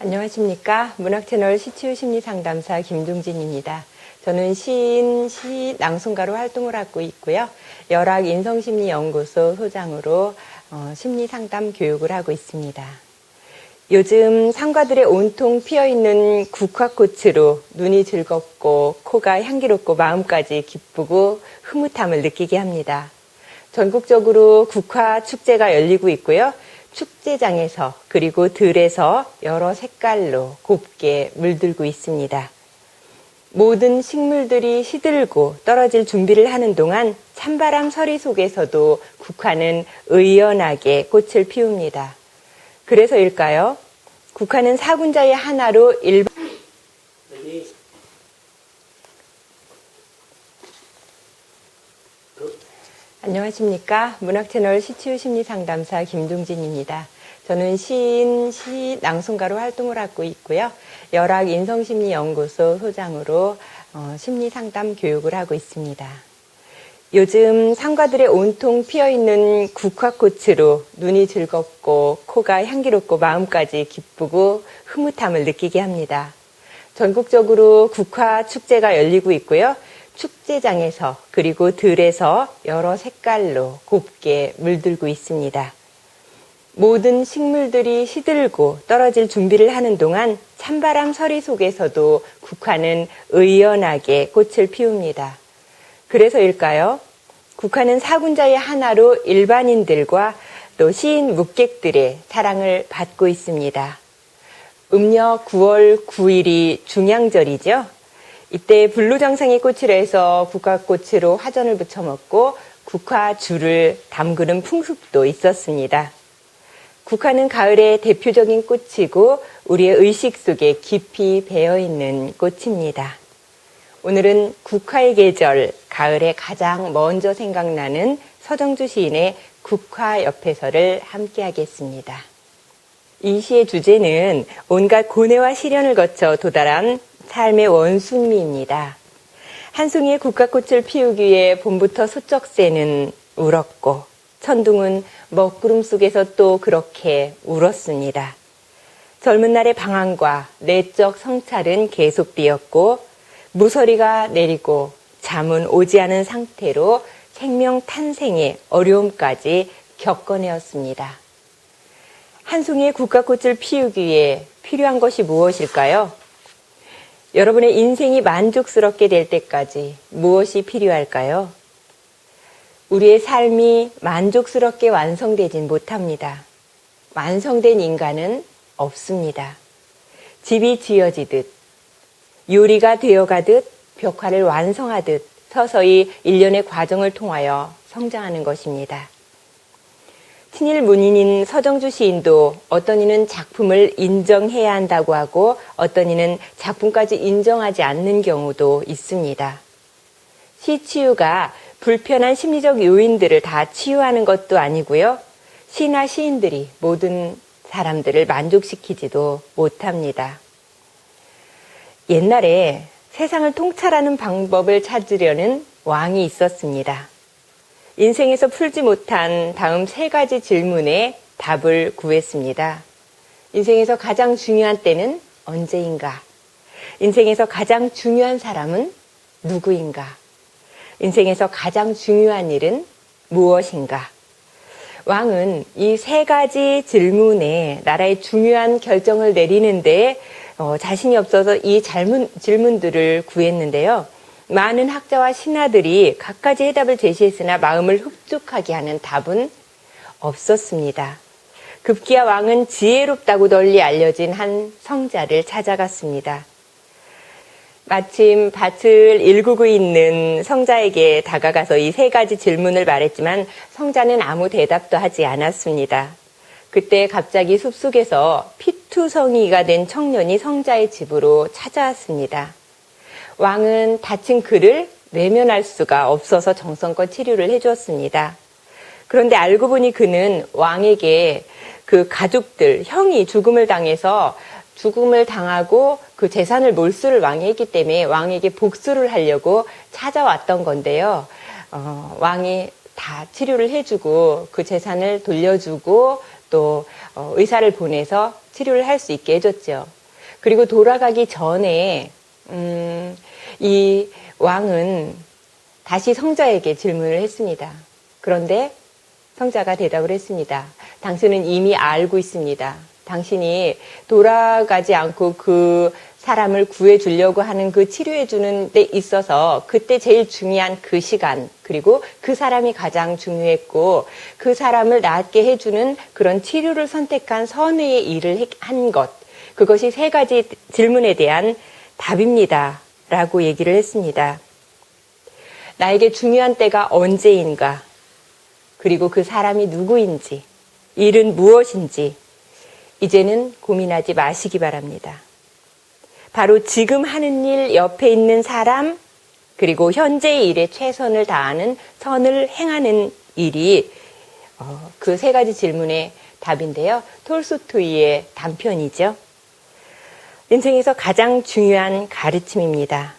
안녕하십니까. 문학채널 시치유 심리상담사 김종진입니다. 저는 시인, 시 낭송가로 활동을 하고 있고요. 열악 인성심리연구소 소장으로 어, 심리상담 교육을 하고 있습니다. 요즘 상가들의 온통 피어있는 국화꽃으로 눈이 즐겁고 코가 향기롭고 마음까지 기쁘고 흐뭇함을 느끼게 합니다. 전국적으로 국화 축제가 열리고 있고요. 축제장에서 그리고 들에서 여러 색깔로 곱게 물들고 있습니다. 모든 식물들이 시들고 떨어질 준비를 하는 동안 찬바람 서리 속에서도 국화는 의연하게 꽃을 피웁니다. 그래서일까요? 국화는 사군자의 하나로 일반 안녕하십니까. 문학채널 시치유 심리상담사 김종진입니다. 저는 시인, 시 낭송가로 활동을 하고 있고요. 열악 인성심리연구소 소장으로 어, 심리상담 교육을 하고 있습니다. 요즘 상가들의 온통 피어있는 국화꽃으로 눈이 즐겁고 코가 향기롭고 마음까지 기쁘고 흐뭇함을 느끼게 합니다. 전국적으로 국화 축제가 열리고 있고요. 축제장에서 그리고 들에서 여러 색깔로 곱게 물들고 있습니다. 모든 식물들이 시들고 떨어질 준비를 하는 동안 찬바람 서리 속에서도 국화는 의연하게 꽃을 피웁니다. 그래서일까요? 국화는 사군자의 하나로 일반인들과 또 시인 묵객들의 사랑을 받고 있습니다. 음력 9월 9일이 중양절이죠. 이때 불루장상의 꽃이라 해서 국화꽃으로 화전을 부쳐 먹고 국화주를 담그는 풍습도 있었습니다. 국화는 가을의 대표적인 꽃이고 우리의 의식 속에 깊이 배어 있는 꽃입니다. 오늘은 국화의 계절, 가을에 가장 먼저 생각나는 서정주 시인의 국화 옆에서를 함께 하겠습니다. 이 시의 주제는 온갖 고뇌와 시련을 거쳐 도달한 삶의 원숭미입니다. 한 송이의 국화꽃을 피우기 위해 봄부터 소쩍새는 울었고 천둥은 먹구름 속에서 또 그렇게 울었습니다. 젊은 날의 방황과 내적 성찰은 계속되었고 무서리가 내리고 잠은 오지 않은 상태로 생명 탄생의 어려움까지 겪어내었습니다. 한 송이의 국화꽃을 피우기 위해 필요한 것이 무엇일까요? 여러분의 인생이 만족스럽게 될 때까지 무엇이 필요할까요? 우리의 삶이 만족스럽게 완성되진 못합니다. 완성된 인간은 없습니다. 집이 지어지듯, 요리가 되어가듯, 벽화를 완성하듯 서서히 일련의 과정을 통하여 성장하는 것입니다. 친일 문인인 서정주 시인도 어떤 이는 작품을 인정해야 한다고 하고 어떤 이는 작품까지 인정하지 않는 경우도 있습니다. 시 치유가 불편한 심리적 요인들을 다 치유하는 것도 아니고요. 시나 시인들이 모든 사람들을 만족시키지도 못합니다. 옛날에 세상을 통찰하는 방법을 찾으려는 왕이 있었습니다. 인생에서 풀지 못한 다음 세 가지 질문에 답을 구했습니다. 인생에서 가장 중요한 때는 언제인가? 인생에서 가장 중요한 사람은 누구인가? 인생에서 가장 중요한 일은 무엇인가? 왕은 이 세 가지 질문에 나라의 중요한 결정을 내리는데 어, 자신이 없어서 이 질문, 질문들을 구했는데요. 많은 학자와 신하들이 각가지 해답을 제시했으나 마음을 흡족하게 하는 답은 없었습니다. 급기야 왕은 지혜롭다고 널리 알려진 한 성자를 찾아갔습니다. 마침 밭을 일구고 있는 성자에게 다가가서 이 세 가지 질문을 말했지만 성자는 아무 대답도 하지 않았습니다. 그때 갑자기 숲속에서 피투성이가 된 청년이 성자의 집으로 찾아왔습니다. 왕은 다친 그를 외면할 수가 없어서 정성껏 치료를 해주었습니다. 그런데 알고 보니 그는 왕에게 그 가족들, 형이 죽음을 당해서 죽음을 당하고 그 재산을 몰수를 왕이 했기 때문에 왕에게 복수를 하려고 찾아왔던 건데요. 어, 왕이 다 치료를 해주고 그 재산을 돌려주고 또 어, 의사를 보내서 치료를 할 수 있게 해줬죠. 그리고 돌아가기 전에 음, 이 왕은 다시 성자에게 질문을 했습니다. 그런데 성자가 대답을 했습니다. 당신은 이미 알고 있습니다. 당신이 돌아가지 않고 그 사람을 구해주려고 하는 그 치료해주는 데 있어서 그때 제일 중요한 그 시간, 그리고 그 사람이 가장 중요했고 그 사람을 낫게 해주는 그런 치료를 선택한 선의의 일을 한 것, 그것이 세 가지 질문에 대한 답입니다. 라고 얘기를 했습니다. 나에게 중요한 때가 언제인가, 그리고 그 사람이 누구인지, 일은 무엇인지, 이제는 고민하지 마시기 바랍니다. 바로 지금 하는 일 옆에 있는 사람, 그리고 현재의 일에 최선을 다하는 선을 행하는 일이 어, 그세 가지 질문의 답인데요. 톨스토이의 단편이죠. 인생에서 가장 중요한 가르침입니다.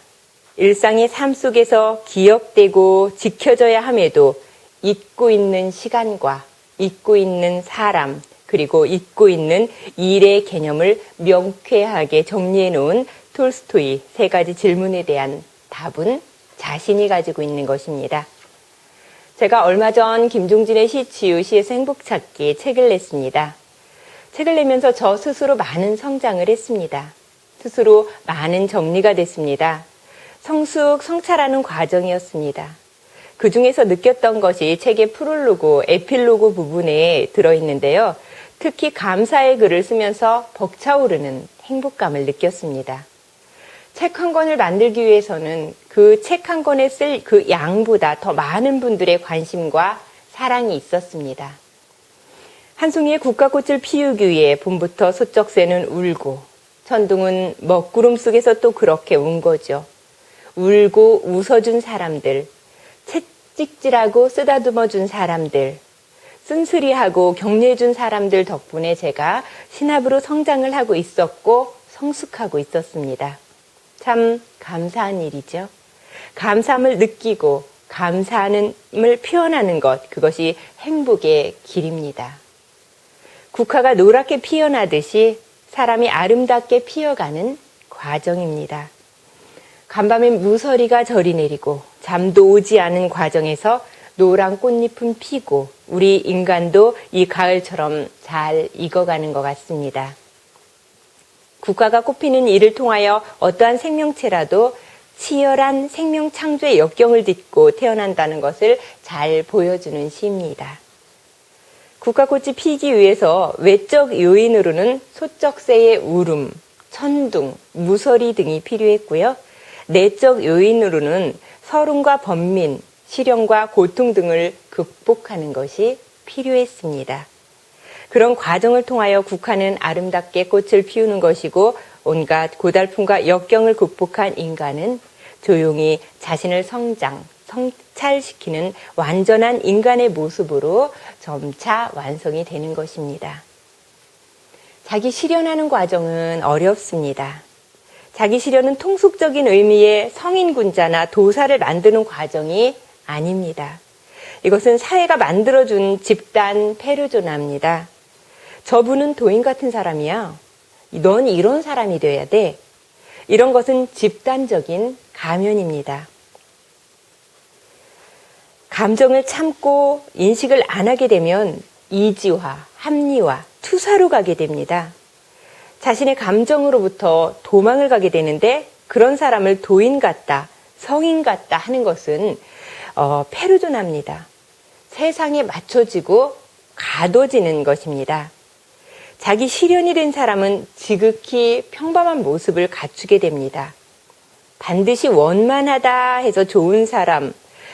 일상의 삶 속에서 기억되고 지켜져야 함에도 잊고 있는 시간과 잊고 있는 사람, 그리고 잊고 있는 일의 개념을 명쾌하게 정리해 놓은 톨스토이 세 가지 질문에 대한 답은 자신이 가지고 있는 것입니다. 제가 얼마 전 김종진의 시치유 시에서 행복 찾기 책을 냈습니다. 책을 내면서 저 스스로 많은 성장을 했습니다. 스스로 많은 정리가 됐습니다. 성숙, 성찰하는 과정이었습니다. 그 중에서 느꼈던 것이 책의 프롤로그, 에필로그 부분에 들어있는데요. 특히 감사의 글을 쓰면서 벅차오르는 행복감을 느꼈습니다. 책 한 권을 만들기 위해서는 그 책 한 권에 쓸 그 양보다 더 많은 분들의 관심과 사랑이 있었습니다. 한 송이의 국화꽃을 피우기 위해 봄부터 소쩍새는 울고 천둥은 먹구름 속에서 또 그렇게 운 거죠. 울고 웃어준 사람들, 채찍질하고 쓰다듬어 준 사람들, 쓴소리하고 격려해준 사람들 덕분에 제가 신압으로 성장을 하고 있었고 성숙하고 있었습니다. 참 감사한 일이죠. 감사함을 느끼고 감사함을 표현하는 것, 그것이 행복의 길입니다. 국화가 노랗게 피어나듯이 사람이 아름답게 피어가는 과정입니다. 간밤엔 무서리가 저리 내리고 잠도 오지 않은 과정에서 노란 꽃잎은 피고 우리 인간도 이 가을처럼 잘 익어가는 것 같습니다. 국가가 꽃피는 이를 통하여 어떠한 생명체라도 치열한 생명 창조의 역경을 딛고 태어난다는 것을 잘 보여주는 시입니다. 국화꽃이 피기 위해서 외적 요인으로는 소쩍새의 울음, 천둥, 무서리 등이 필요했고요. 내적 요인으로는 서름과 번민, 시련과 고통 등을 극복하는 것이 필요했습니다. 그런 과정을 통하여 국화는 아름답게 꽃을 피우는 것이고 온갖 고달픔과 역경을 극복한 인간은 조용히 자신을 성장, 성찰시키는 완전한 인간의 모습으로 점차 완성이 되는 것입니다. 자기 실현하는 과정은 어렵습니다. 자기 실현은 통속적인 의미의 성인군자나 도사를 만드는 과정이 아닙니다. 이것은 사회가 만들어준 집단 페르조나입니다. 저분은 도인 같은 사람이야. 넌 이런 사람이 되어야 돼. 이런 것은 집단적인 가면입니다. 감정을 참고 인식을 안 하게 되면 이지화, 합리화, 투사로 가게 됩니다. 자신의 감정으로부터 도망을 가게 되는데 그런 사람을 도인 같다, 성인 같다 하는 것은 어, 페르조나입니다. 세상에 맞춰지고 가둬지는 것입니다. 자기 실현이 된 사람은 지극히 평범한 모습을 갖추게 됩니다. 반드시 원만하다 해서 좋은 사람,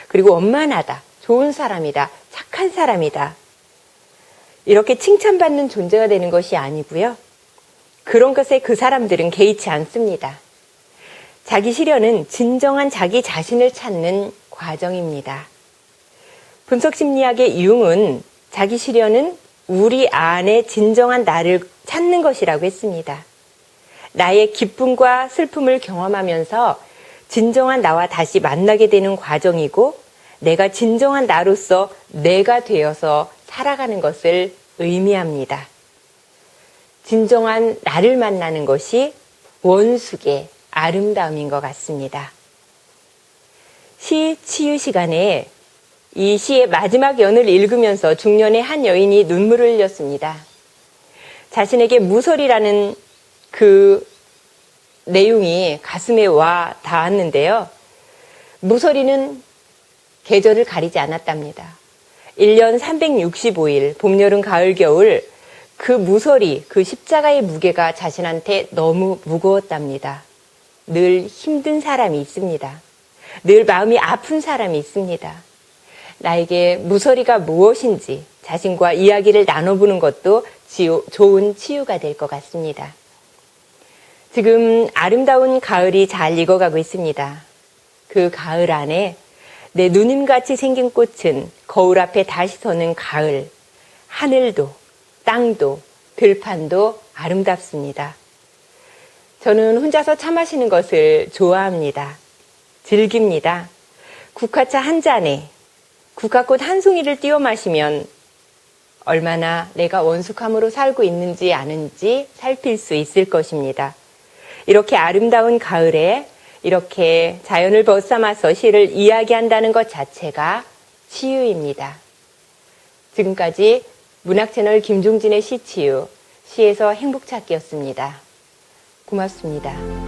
그리고 원만하다, 좋은 사람이다, 착한 사람이다. 이렇게 칭찬받는 존재가 되는 것이 아니고요. 그런 것에 그 사람들은 개의치 않습니다. 자기 실현은 진정한 자기 자신을 찾는 과정입니다. 분석심리학의 융은 자기 실현은 우리 안에 진정한 나를 찾는 것이라고 했습니다. 나의 기쁨과 슬픔을 경험하면서 진정한 나와 다시 만나게 되는 과정이고 내가 진정한 나로서 내가 되어서 살아가는 것을 의미합니다. 진정한 나를 만나는 것이 원숙의 아름다움인 것 같습니다. 시 치유 시간에 이 시의 마지막 연을 읽으면서 중년의 한 여인이 눈물을 흘렸습니다. 자신에게 무설이라는 그 내용이 가슴에 와 닿았는데요. 무설이는 계절을 가리지 않았답니다. 1년 365일, 봄, 여름, 가을, 겨울, 그 무설이, 그 십자가의 무게가 자신한테 너무 무거웠답니다. 늘 힘든 사람이 있습니다. 늘 마음이 아픈 사람이 있습니다. 나에게 무설이가 무엇인지 자신과 이야기를 나눠보는 것도 좋은 치유가 될 것 같습니다. 지금 아름다운 가을이 잘 익어가고 있습니다. 그 가을 안에 내 누님같이 생긴 꽃은 거울 앞에 다시 서는 가을, 하늘도, 땅도, 들판도 아름답습니다. 저는 혼자서 차 마시는 것을 좋아합니다. 즐깁니다. 국화차 한 잔에 국화꽃 한 송이를 띄워 마시면 얼마나 내가 원숙함으로 살고 있는지 아는지 살필 수 있을 것입니다. 이렇게 아름다운 가을에 이렇게 자연을 벗삼아서 시를 이야기한다는 것 자체가 치유입니다. 지금까지 문학채널 김종진의 시치유, 시에서 행복찾기였습니다. 고맙습니다.